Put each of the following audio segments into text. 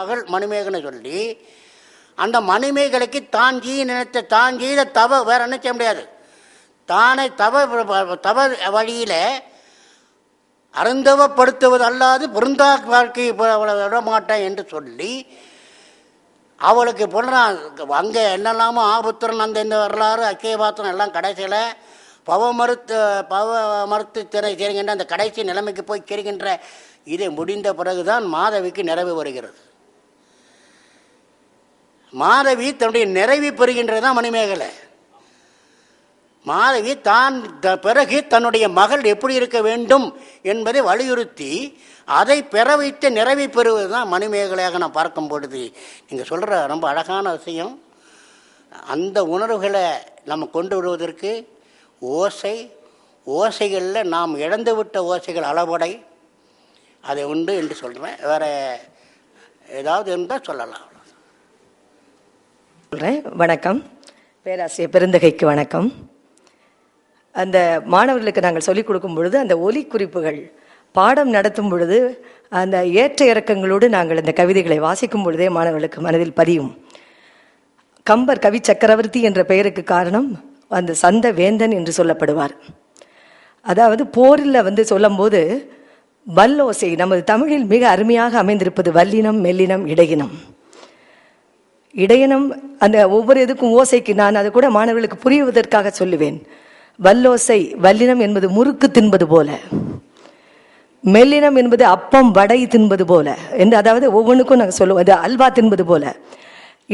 மகள் மணிமேகனை சொல்லி அந்த மணிமேகலைக்கு தான் ஜீ நினைத்த தான் ஜீத தவ வேற என்ன செய்ய முடியாது. தானே தவ தவ வழியில் அருந்தவப்படுத்துவது அல்லாது பொருந்தா வாழ்க்கையை அவளை என்று சொல்லி அவளுக்கு பொண்ணான் அங்கே என்னெல்லாமோ ஆபுத்திரன் அந்த இந்த வரலாறு அக்கேபாத்திரம் எல்லாம் கடைசியில் பவ மறுத்து பவ மறுத்து திரை செய்கின்ற அந்த கடைசி நிலைமைக்கு போய் சேர்கின்ற இது முடிந்த பிறகுதான் மாதவிக்கு நிறைவு வருகிறது. மாதவி தன்னுடைய நிறைவி பெறுகின்றது தான் மணிமேகலை. மாதவி தான் பிறகு தன்னுடைய மகள் எப்படி இருக்க வேண்டும் என்பதை வலியுறுத்தி அதை பெற வைத்து நிறைவை பெறுவது தான் மணிமேகலையாக நான் பார்க்கும் பொழுது. நீங்கள் சொல்கிற ரொம்ப அழகான விஷயம். அந்த உணர்வுகளை நம்ம கொண்டு வருவதற்கு ஓசை ஓசைகளில் நாம் இழந்துவிட்ட ஓசைகள் அளவடை. அதை உண்டு என்று சொல்கிறேன் வேறு ஏதாவது இருந்தால் சொல்லலாம். சொல்கிறேன் வணக்கம். பேராசிரியர் பெருந்தகைக்கு வணக்கம். அந்த மாணவர்களுக்கு நாங்கள் சொல்லிக் கொடுக்கும் பொழுது அந்த ஒலி குறிப்புகள் பாடம் நடத்தும் பொழுது அந்த ஏற்ற இறக்கங்களோடு நாங்கள் அந்த கவிதைகளை வாசிக்கும் பொழுதே மாணவர்களுக்கு மனதில் பதியும். கம்பர் கவி சக்கரவர்த்தி என்ற பெயருக்கு காரணம் அந்த சந்த வேந்தன் என்று சொல்லப்படுவார். அதாவது போரில் வந்து சொல்லும்போது வல்லோசை நமது தமிழில் மிக அருமையாக அமைந்திருப்பது வல்லினம் மெல்லினம் இடையினம். இடையனம் அந்த ஒவ்வொரு இதுக்கும் ஓசைக்கு நான் அதை கூட மாணவர்களுக்கு புரிவதற்காக சொல்லுவேன். வல்லோசை வல்லினம் என்பது முறுக்கு தின்பது போல. மெல்லினம் என்பது அப்பம் வடை தின்பது போல. என்று அதாவது ஒவ்வொன்றுக்கும் நாங்கள் சொல்லுவோம். அது அல்வா தின்பது போல.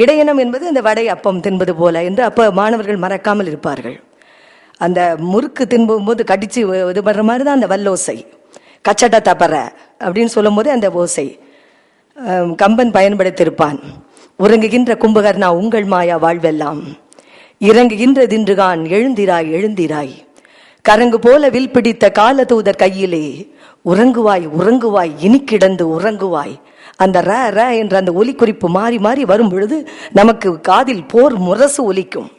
இடையனம் என்பது அந்த வடை அப்பம் தின்பது போல என்று அப்போ மாணவர்கள் மறக்காமல் இருப்பார்கள். அந்த முறுக்கு தின்பும் போது கடித்து இது பண்ணுற மாதிரி தான் அந்த வல்லோசை. கச்சட தப்பற அப்படின்னு சொல்லும்போது அந்த ஓசை. கம்பன் பயன்படுத்தியிருப்பான். உறங்குகின்ற கும்பகர்ணா உங்கள் மாயா வாழ்வெல்லாம். இறங்குகின்ற தின்றுகான் எழுந்திராய் எழுந்திராய். கரங்கு போல வில் பிடித்த கால தூதர் கையிலே உறங்குவாய் உறங்குவாய் இனி கிடந்து உறங்குவாய். அந்த ர ர என்ற அந்த ஒலிக்குறிப்பு மாறி மாறி வரும் பொழுது நமக்கு காதில் போர் முரசு ஒலிக்கும்.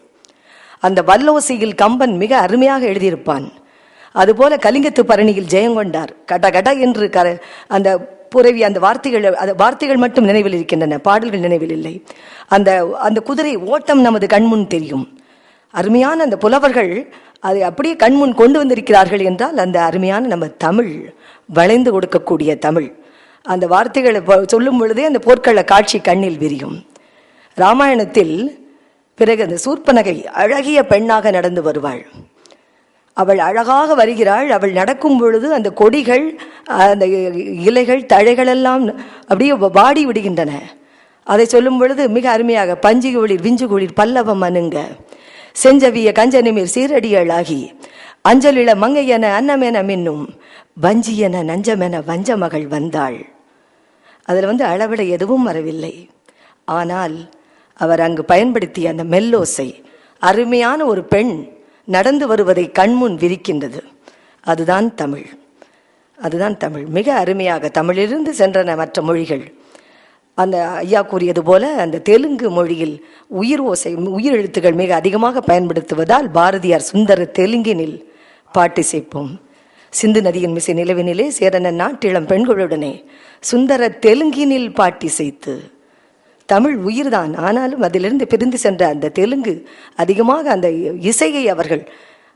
அந்த வல்லோசையில் கம்பன் மிக அருமையாக எழுதியிருப்பான். அதுபோல கலிங்கத்து பரணியில் ஜெயங்கொண்டார் கட கட என்று கர அந்த புரவி அந்த வார்த்தைகள் அந்த வார்த்தைகள் மட்டும் நினைவில் இருக்கின்றன பாடல்கள் நினைவில் இல்லை. அந்த அந்த குதிரை ஓட்டம் நமது கண்முன் தெரியும். அருமையான அந்த புலவர்கள் அதை அப்படியே கண்முன் கொண்டு வந்திருக்கிறார்கள் என்றால் அந்த அருமையான நம்ம தமிழ் வளைந்து கொடுக்கக்கூடிய தமிழ். அந்த வார்த்தைகளை சொல்லும் பொழுதே அந்த போர்க்கள காட்சி கண்ணில் விரியும். ராமாயணத்தில் பிறகு அந்த சூர்பனகை அழகிய பெண்ணாக நடந்து வருவாள். அவள் அழகாக வருகிறாள். அவள் நடக்கும் பொழுது அந்த கொடிகள் அந்த இலைகள் தழைகள் எல்லாம் அப்படியே வாடி விடுகின்றன. அதை சொல்லும் பொழுது மிக அருமையாக பஞ்சு குளிர் விஞ்சு குளிர் பல்லவம் அணுங்க. செஞ்சவிய கஞ்சனிமீர் சீரடியளாகி அஞ்சலில மங்கையென அன்னமென மின்னும் வஞ்சியென நஞ்சமென வஞ்ச மகள் வந்தாள். அதில் வந்து அளவிட எதுவும் வரவில்லை. ஆனால் அவர் அங்கு பயன்படுத்திய அந்த மெல்லோசை அருமையான ஒரு பெண் நடந்து வருவதை கண்முன் விரிக்கின்றது. அதுதான் தமிழ். அதுதான் தமிழ். மிக அருமையாக தமிழிலிருந்து சென்றன மற்ற மொழிகள். அந்த ஐயா கூறியது போல அந்த தெலுங்கு மொழியில் உயிர் ஓசை உயிர் எழுத்துக்கள் மிக அதிகமாக பயன்படுத்துவதால் பாரதியார் சுந்தர தெலுங்கினில் பாட்டிசைப்போம் சிந்து நதியின் மிசை நிலவினிலே சேரன நாட்டிளம் பெண்களுடனே சுந்தர தெலுங்கினில் பாட்டிசைத்து தமிழ் உயிர்தான். ஆனாலும் அதிலிருந்து பிரிந்து சென்ற அந்த தெலுங்கு அதிகமாக அந்த இசையை அவர்கள்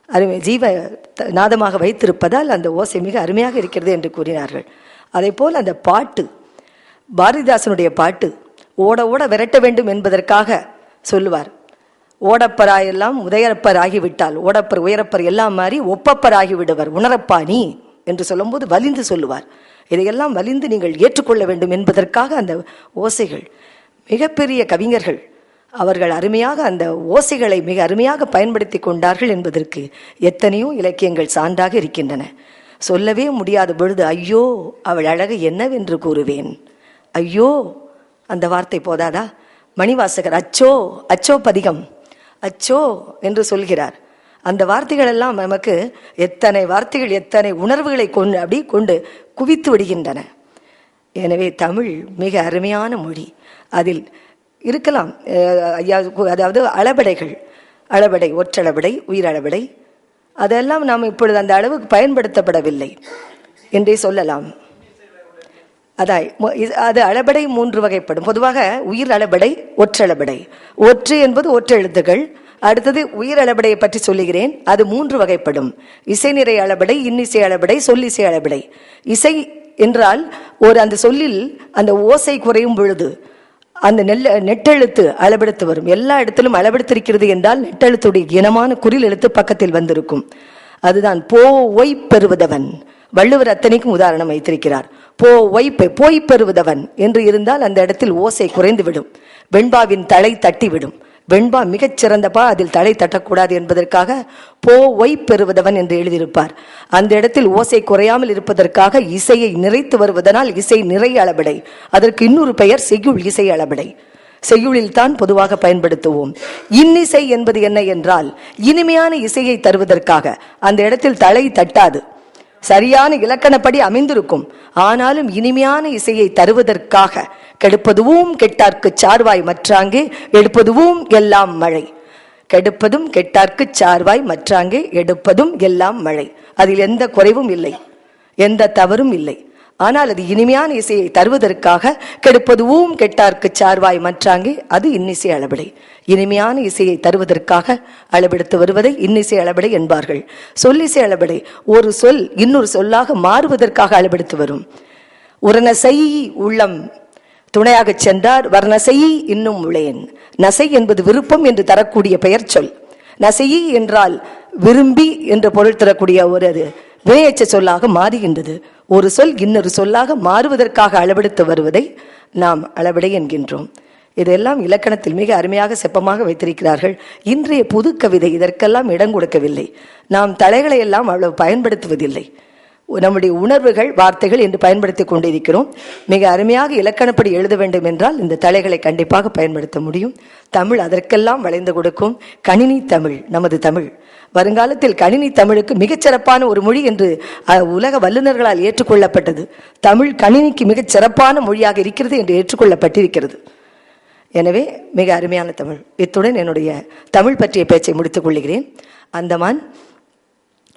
அருமை ஜீவ த- நாதமாக வைத்திருப்பதால் அந்த ஓசை மிக அருமையாக இருக்கிறது என்று கூறினார்கள். அதே போல் அந்த பாட்டு பாரதிதாசனுடைய பாட்டு ஓட ஓட விரட்ட வேண்டும் என்பதற்காக சொல்லுவார். ஓடப்பராயெல்லாம் உதயரப்பர் ஆகிவிட்டால் ஓடப்பர் உயரப்பர் எல்லாம் மாறி ஒப்பப்பர் ஆகிவிடுவர் உணரப்பா நீ? என்று சொல்லும்போது வலிந்து சொல்லுவார். இதையெல்லாம் வலிந்து நீங்கள் ஏற்றுக்கொள்ள வேண்டும் என்பதற்காக அந்த ஓசைகள். மிகப்பெரிய கவிஞர்கள். அவர்கள் அருமையாக அந்த ஓசைகளை மிக அருமையாக பயன்படுத்தி கொண்டார்கள் என்பதற்கு எத்தனையோ இலக்கியங்கள் சான்றாக இருக்கின்றன. சொல்லவே முடியாத பொழுது ஐயோ அவள் அழகு என்னவென்று கூறுவேன். ஐயோ அந்த வார்த்தை போதாதா? மணிவாசகர் அச்சோ அச்சோ பதிகம் அச்சோ என்று சொல்கிறார். அந்த வார்த்தைகள் எல்லாம் நமக்கு எத்தனை வார்த்தைகள் எத்தனை உணர்வுகளை கொண்டு அப்படி கொண்டு குவித்து விடுகின்றன. எனவே தமிழ் மிக அருமையான மொழி. அதில் இருக்கலாம் ஐயா அதாவது அளபடைகள் அளபடை ஒற்றளபடை உயிரளபடை. அதெல்லாம் நாம் இப்பொழுது அந்த அளவுக்கு பயன்படுத்தப்படவில்லை என்றே சொல்லலாம். அதாய் இது- அது அளபடை மூன்று வகைப்படும். பொதுவாக உயிர் அளபடை ஒற்றளபடை. ஒற்று என்பது ஒற்றெழுத்துகள் அடுத்தது உயிர் அளபடையை பற்றி சொல்லுகிறேன். அது மூன்று வகைப்படும். இசை நிறை அளபடை இன்னிசை அளபடை சொல்லிசை அளபடை. இசை என்றால் ஒரு அந்த சொல்லில் அந்த ஓசை குறையும் பொழுது அந்த நெல்ல நெட்டெழுத்து அளபெடுத்து வரும். எல்லா இடத்திலும் அளபெடுத்திருக்கிறது என்றால் நெட்டெழுத்துடைய இனமான குறில் எழுத்து பக்கத்தில் வந்திருக்கும். அதுதான் போ ஒய் பெறுவதவன். வள்ளுவர் அத்தனைக்கும் உதாரணம் வைத்திருக்கிறார். போ ஒய் பெ- போய் பெறுவதவன் என்று இருந்தால் அந்த இடத்தில் ஓசை குறைந்துவிடும். வெண்பாவின் தலை தட்டிவிடும். வெண்பா மிகச்சிறந்தபா அதில் தலை தட்டக்கூடாது என்பதற்காக போ ஒய் பெறுவதவன் என்று எழுதியிருப்பார். அந்த இடத்தில் ஓசை குறையாமல் இருப்பதற்காக இசையை நிறைத்து வருவதனால் இசை நிறை அளபடை. அதற்கு இன்னொரு பெயர் செய்யுள் இசை அளபடை. செய்யுளில் தான் பொதுவாக பயன்படுத்துவோம். இன்னிசை என்பது என்ன என்றால் இனிமையான இசையை தருவதற்காக. அந்த இடத்தில் தலை தட்டாது. சரியான இலக்கணப்படி அமைந்திருக்கும். ஆனாலும் இனிமையான இசையை தருவதற்காக கெடுப்பதுவும் கெட்டார்க்கு சார்வாய் மற்றாங்கே எடுப்பதுவும் எல்லாம் மழை. கெடுப்பதும் கெட்டார்க்கு சார்வாய் மற்றாங்கே எடுப்பதும் எல்லாம் மழை. அதில் எந்த குறைவும் இல்லை. எந்த தவறும் இல்லை. ஆனால் அது இனிமையான இசையை தருவதற்காக கெடுப்பது ஊம் கெட்டார்க்கு சார்வாய் மற்றாங்கே அது இன்னிசை அளபடை. இனிமையான இசையை தருவதற்காக அளபெடுத்து வருவதை இன்னிசை அளபடை என்பார்கள். சொல்லிசை அளபடை ஒரு சொல் இன்னொரு சொல்லாக மாறுவதற்காக அளபெடுத்து வரும். உரநசை உள்ளம் துணையாகச் சென்றார் வர்ணசை இன்னும் உளையன் நசை என்பது விருப்பம் என்று தரக்கூடிய பெயர் சொல் நசையி என்றால் விரும்பி என்று பொருள் தரக்கூடிய ஒரு அது. வினையச்ச சொல்லாக மாறுகின்றது. ஒரு சொல் இன்னொரு சொல்லாக மாறுவதற்காக அளவெடுத்து வருவதை நாம் அளவிடை என்கின்றோம். இதெல்லாம் இலக்கணத்தில் மிக அருமையாக செப்பமாக வைத்திருக்கிறார்கள். இன்றைய புது கவிதை இதற்கெல்லாம் இடம் கொடுக்கவில்லை. நாம் தலைகளை எல்லாம் அவ்வளவு பயன்படுத்துவதில்லை. நம்முடைய உணர்வுகள் வார்த்தைகள் என்று பயன்படுத்தி கொண்டிருக்கிறோம். மிக அருமையாக இலக்கணப்படி எழுத வேண்டும் என்றால் இந்த தலைகளை கண்டிப்பாக பயன்படுத்த முடியும். தமிழ் அதற்கெல்லாம் வளைந்து கொடுக்கும். கணினி தமிழ் நமது தமிழ். வருங்காலத்தில் கணினி தமிழுக்கு மிகச் சிறப்பான ஒரு மொழி என்று உலக வல்லுநர்களால் ஏற்றுக்கொள்ளப்பட்டது. தமிழ் கணினிக்கு மிகச் சிறப்பான மொழியாக இருக்கிறது என்று ஏற்றுக்கொள்ளப்பட்டிருக்கிறது. எனவே மிக அருமையான தமிழ். இத்துடன் என்னுடைய தமிழ் பற்றிய பேச்சை முடித்துக் கொள்கிறேன். அந்தமான்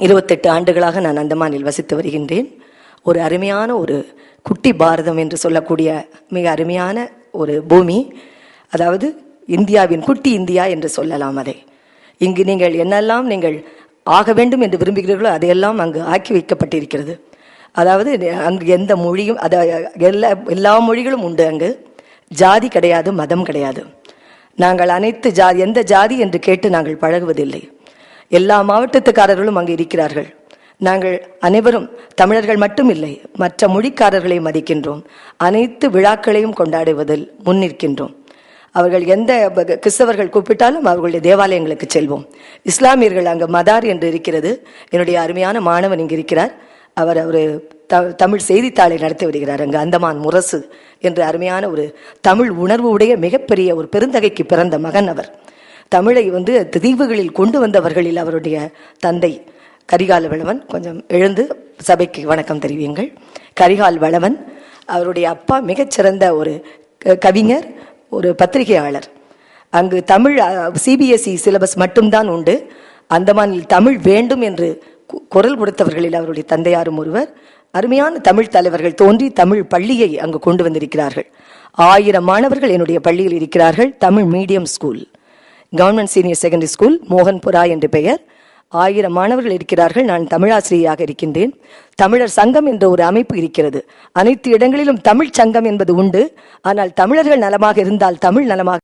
இருபத்தெட்டு ஆண்டுகளாக நான் அந்தமானில் வசித்து வருகின்றேன். ஒரு அருமையான ஒரு குட்டி பாரதம் என்று சொல்லக்கூடிய மிக அருமையான ஒரு பூமி. அதாவது இந்தியாவின் குட்டி இந்தியா என்று சொல்லலாம் அதை. இங்கு நீங்கள் என்னெல்லாம் நீங்கள் ஆக வேண்டும் என்று விரும்புகிறீர்களோ அதையெல்லாம் அங்கு ஆக்கி வைக்கப்பட்டிருக்கிறது. அதாவது அங்கு எந்த மொழியும் அத எல்லா எல்லா மொழிகளும் உண்டு அங்கு. ஜாதி கிடையாது மதம் கிடையாது. நாங்கள் அனைத்து ஜாதி எந்த ஜாதி என்று கேட்டு நாங்கள் பழகுவதில்லை. எல்லா மாவட்டத்துக்காரர்களும் அங்கு இருக்கிறார்கள். நாங்கள் அனைவரும் தமிழர்கள் மட்டும் இல்லை மற்ற மொழிக்காரர்களை மதிக்கின்றோம். அனைத்து விழாக்களையும் கொண்டாடுவதில் முன்னிற்கின்றோம் அவர்கள் எந்த கிறிஸ்தவர்கள் கூப்பிட்டாலும் அவர்களுடைய தேவாலயங்களுக்கு செல்வோம். இஸ்லாமியர்கள் அங்கு மதார் என்று இருக்கிறது. என்னுடைய அருமையான மாணவன் இங்கு இருக்கிறார். அவர் ஒரு த தமிழ் செய்தித்தாளை நடத்தி வருகிறார். அங்கு அந்தமான் முரசு என்று அருமையான ஒரு தமிழ் உணர்வு உடைய மிகப்பெரிய ஒரு பெருந்தகைக்கு பிறந்த மகன் அவர். தமிழை வந்து தீவுகளில் கொண்டு வந்தவர்களில் அவருடைய தந்தை கரிகால வளவன். கொஞ்சம் எழுந்து சபைக்கு வணக்கம் தெரிவியுங்கள். கரிகால் வளவன் அவருடைய அப்பா மிகச்சிறந்த ஒரு க- கவிஞர் ஒரு பத்திரிகையாளர். அங்கு தமிழ் சிபிஎஸ்இ சிலபஸ் மட்டும்தான் உண்டு. அந்தமானில் தமிழ் வேண்டும் என்று குரல் கொடுத்தவர்களில் அவருடைய தந்தையாரும் ஒருவர். அருமையான தமிழ் தலைவர்கள் தோன்றி தமிழ் பள்ளியை அங்கு கொண்டு வந்திருக்கிறார்கள். ஆயிரம் மாணவர்கள் என்னுடைய பள்ளியில் இருக்கிறார்கள். Tamil medium school. Government senior secondary school Mohanpura என்று பெயர். ஆயிரம் மாணவர்கள் இருக்கிறார்கள். நான் தமிழாசிரியராக இருக்கின்றேன். தமிழர் சங்கம் என்ற ஒரு அமைப்பு இருக்கிறது. அனைத்து இடங்களிலும் தமிழ் சங்கம் என்பது உண்டு. ஆனால் தமிழர்கள் நலமாக இருந்தால் தமிழ் நலமாக